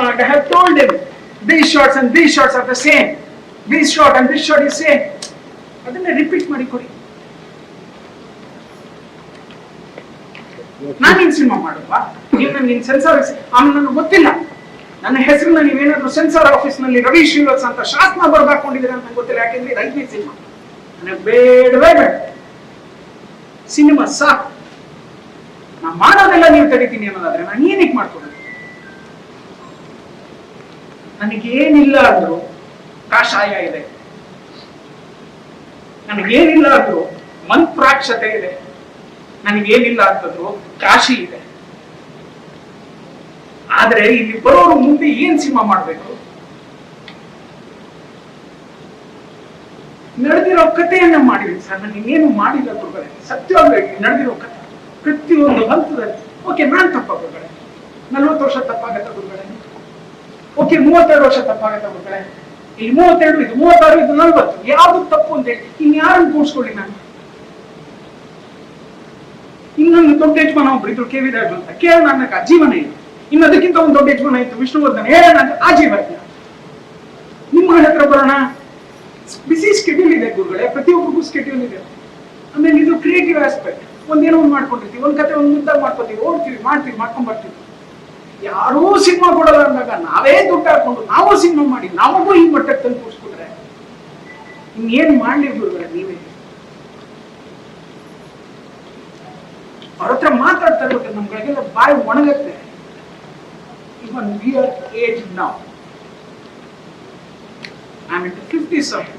Mark, I have told him these shots and these shots are the same. This shot and this shot is same. ಅದನ್ನ repeat ಮಾಡಿ ಕೊಡಿ. ನಾನು ನಿನ್ cinema ಮಾಡುವಾ? ನೀವು ನಿನ್ ಸೆನ್ಸಾರ್ ಆಮೇಲೆ ನನಗೆ ಗೊತ್ತಿಲ್ಲ. ನನ್ನ ಹೆಸರನ್ನ ನೀವೇನಾದ್ರು ಸೆನ್ಸಾರ್ ಆಫೀಸ್ನಲ್ಲಿ ರವಿ ಶ್ರೀವತ್ಸ ಅಂತ ಶಾಸನ ಬರ್ದಾಕೊಂಡಿದ್ದೀರ ಅಂತ ಗೊತ್ತಿಲ್ಲ. ಯಾಕೆಂದ್ರೆ ಇದು ಸಿನಿಮಾ ನನಗೆ ಬೇಡವೇ ಬೇಡ. ಸಿನಿಮಾ ಸಾಕು. ನಾ ಮಾಡೋದೆಲ್ಲ ನೀವು ತಡಿತೀನಿ ಅನ್ನೋದಾದ್ರೆ ನಾನು ಏನಕ್ಕೆ ಮಾಡ್ಕೊಡೋದು? ನನಗೇನಿಲ್ಲ ಅಂದ್ರು ಕಾಷಾಯ ಇದೆ. ನನಗೇನಿಲ್ಲ ಅಂದ್ರು ಮಂತ್ರಾಕ್ಷತೆ ಇದೆ. ನನಗೇನಿಲ್ಲ ಅಂತಂದ್ರು ಕಾಶಿ ಇದೆ. ಆದ್ರೆ ಇಲ್ಲಿ ಬರೋರು ಮುಂದೆ ಏನ್ ಸಿಂಹ ಮಾಡ್ಬೇಕು? ನಡೆದಿರೋ ಕಥೆಯನ್ನ ಮಾಡಿದ್ವಿ ಸರ್. ನಾನು ಇನ್ನೇನು ಮಾಡಿಲ್ಲ ಗುರುಗಳೇ. ಸತ್ಯವಾಗಿ ನಡೆದಿರೋ ಕಥೆ. ಪ್ರತಿಯೊಂದು ಹಂತದಲ್ಲಿ. ಓಕೆ ನಾನ್ ತಪ್ಪಾಗುಗಳೇ ನಲ್ವತ್ತು ವರ್ಷ ತಪ್ಪಾಗತ್ತ ಗುರುಗಳೇ? ಓಕೆ, ಮೂವತ್ತೆರಡು ವರ್ಷ ತಪ್ಪಾಗತ್ತೆ ಮಕ್ಕಳೇ. ಇಲ್ಲಿ ಮೂವತ್ತೆರಡು ಇದು, ಮೂವತ್ತಾರು ಇದು ನಲ್ವತ್ತು. ಯಾವ್ದು ತಪ್ಪು ಅಂತ ಹೇಳಿ ಇನ್ಯಾರನ್ನು ಕೂಡ್ಸ್ಕೊಳ್ಳಿ ನಾನು? ಇನ್ನೊಂದು ದೊಡ್ಡ ಯಜಮಾನ ಒಬ್ರು ಇದ್ರು, ಕೆ ವಿ ರಾಜು ಅಂತ. ಕೇಳ ನನ್ನ ಆ ಜೀವನ ಇಲ್ಲ ಇನ್ನು ಅದಕ್ಕಿಂತ ಒಂದು ದೊಡ್ಡ ಯಜಮಾನ ಇತ್ತು ವಿಷ್ಣುವರ್ಧನ್ ಹೇಳೋಣ ಆ ಜೀವ ಇಲ್ಲ ನಿಮ್ಮ ಹತ್ರ ಬರೋಣ. ಬಿಸಿ ಸ್ಕೆಡ್ಯೂಲ್ ಇದೆ ಗುರುಗಳೇ, ಪ್ರತಿಯೊಬ್ಬರಿಗೂ ಸ್ಕೆಡ್ಯೂಲ್ ಇದೆ. ಆಮೇಲೆ ಇದು ಕ್ರಿಯೇಟಿವ್ ಆಸ್ಪೆಕ್ಟ್ ಒಂದೇನೋ ಒಂದು ಮಾಡ್ಕೊಂಡಿರ್ತೀವಿ, ಒಂದು ಕತೆ ಒಂದು ಮುದ್ದಾಗ ಮಾಡ್ಕೊತೀವಿ, ಓಡ್ತೀವಿ, ಮಾಡ್ತೀವಿ, ಮಾಡ್ಕೊಂಡ್ ಬರ್ತೀವಿ. ಯಾರೂ ಸಿನಿಮಾ ಕೊಡಲ್ಲ ಅಂದಾಗ ನಾವೇ ದುಡ್ಡು ಹಾಕೊಂಡು ನಾವು ಸಿನಿಮಾ ಮಾಡಿ ನಮಗೂ ಈ ಮಟ್ಟಕ್ಕೆ ತಂದು ಕೂರಿಸ್ಬಿಟ್ರೆ ಇನ್ನೇನ್ ಮಾಡ್ಲಿ ಗುರುಗಳೇ ನೀವೇ? ಅವ್ರ ಹತ್ರ ಮಾತಾಡ್ತಾ ಇರ್ಬೇಕು ನಮ್ಗಳಿಗೆಲ್ಲ ಬಾಯಿ ಒಣಗತ್ತೆ. ಇವನ್ ವಿ ಆರ್ ಏಜ್ ನಾವು I am in fifty seven